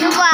నువ్వా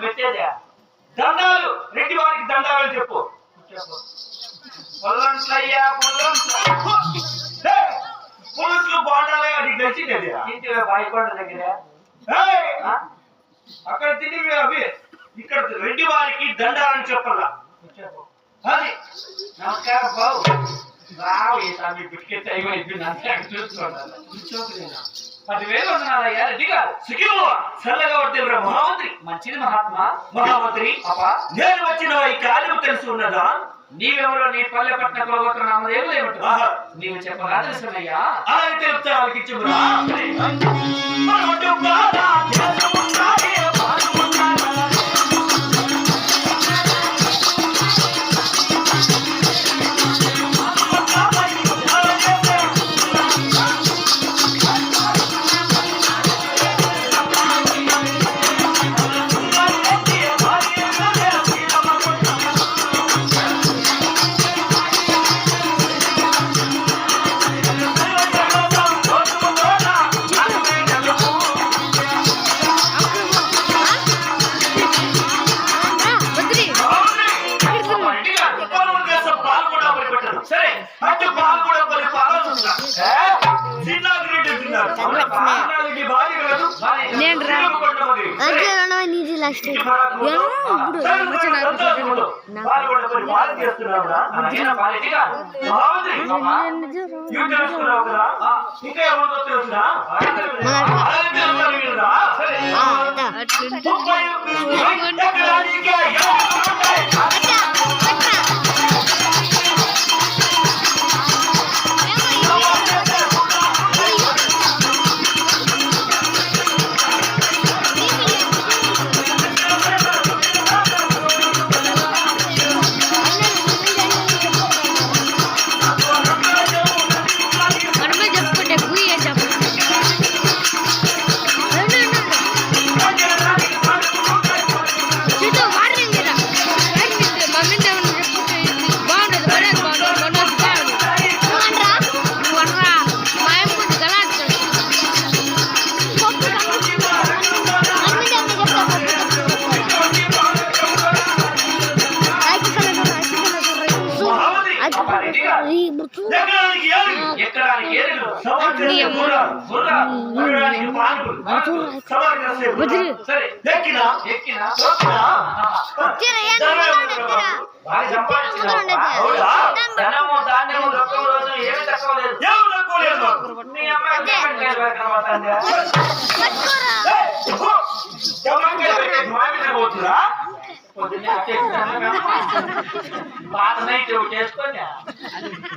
పెట్టేదే. దండాలు రెడ్డి వారికి దండాలు అని చెప్పు. పొల్లంట్లయ్యా పులుసు బాండాలే అది నచ్చింది ఇంటిలో బాయికొండ దగ్గర? అక్కడ తిని అవి. ఇక్కడ రెడ్డి వారికి దండాలని చెప్పాల అది. నమస్కారం బాబు. రావు ఈ స్వామి బిస్కెట్ అయిపోయింది చూసుకోండి పదివేలు వందనాలయ్యా రెడ్డి గారు సిగిలు చల్లగా పడితే మహామంత్రి. మంచిది మహాత్మా. మహామంత్రి. నేను వచ్చిన ఈ కార్యం తెలిసి ఉన్నదా? నీవెవరో నీ పల్లె పట్ల కులగొట్టిన నామదేవులు ఏమిటి నీవు చెప్పగా తెలుసునయ్యా అలాగే తెలుపుతా వాళ్ళకి ఇచ్చురా సరే అటు పాలు కూడా మరి పాలవుతుందా నేను రా. అంటే రెండవ నీది లాస్ట్ ఇప్పుడు వచ్చి అవునా? ధనము, ధాన్యము, రోజు ఏమీ తక్కువ లేదు. ఏమీ తక్కువ లేదు? అమ్మాయి పోతుందా? పొద్దున్నే వచ్చేసినాను.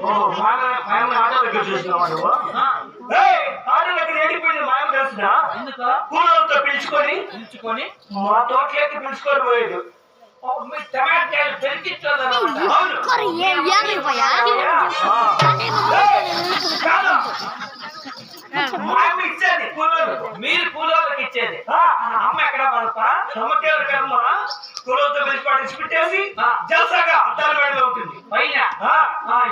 ఆటో దగ్గర చూసినావా నువ్వు? ఏయ్, ఆటో దగ్గర వెళ్ళిపోయింది తెలుసునా? కూలర్తో పిలుచుకొని పిలుచుకొని? మా తోటలోకి పిలుచుకొని పోయాడు. టమాటాలు ఇచ్చేది. మీరు కూలోళ్ళకి ఇచ్చేది. ఆ, అమ్మ ఎక్కడ పడతా? అమ్మకే కర్మ కూలోతో పిలిచి పట్టించి పెట్టేసి జలసాగా అద్దాల మేడలో ఉంటుంది. పైన.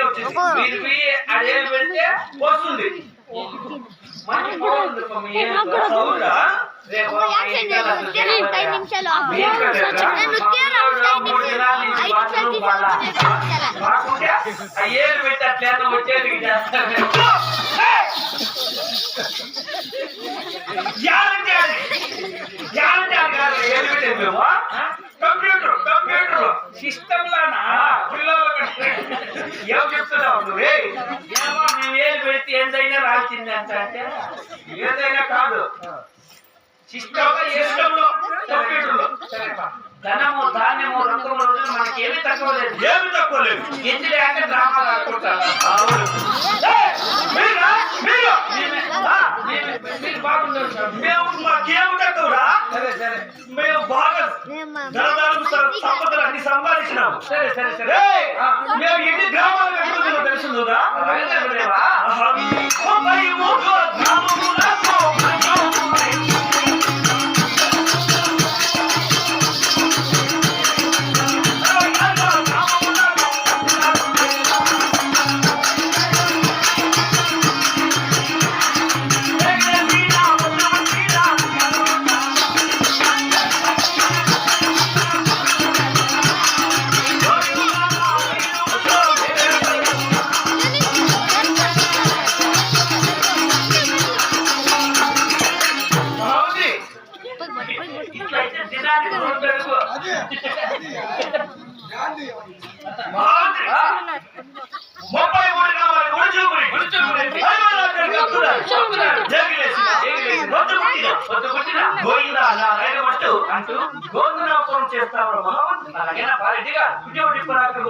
వచ్చింది. వస్తుంది. మంచి బాగుంది పాపం. ఏం అవునా? రేపు మా ఇంట్లో ఐదు నిమిషాలు మీరు కదా? నేను ఉత్తేరా ఐదు నిమిషాలు ఐదు నిమిషాలు తీసుకోవాలి రాకుంటే ఆ ఏలు పెట్టి అట్లా వచ్చేది చేస్తాను యారంటే అది యారంటే అది కాదు ఏలు పెట్టేది మేము కంప్యూటర్ కంప్యూటర్ సిస్టమ్ లానా పిల్లలు ఏం చెప్తున్నావు నువ్వే ఏమో మేము ఏలు పెడితే ఏదైనా రాల్సింది అంట అంటే ఏదైనా కాదు ధనము ధాన్యము రోజులు మనకి ఏమి తక్కువ లేదు. ఏమి తక్కువ లేదు. ఎన్ని లేక డ్రామాలు ఆడుకుంటారు. మీరు? మేము మాకేమి తక్కువరా? మేము బాగా ధనదానం సంపదలు అన్ని సంపాదించినాము. సరే సరే సరే. మేము ఎన్ని గ్రామాలు ముప్పై మూడు గ్రామములకు మూడు పెరుగు. బాగుంది. ముప్పై మూడు కావాలి ఉడుచుకుని గోయిందా అంటూ గోందునాపురం చేస్తావు అలాగే పారెడ్డిగా ఉద్యోగ డిప్పరాకు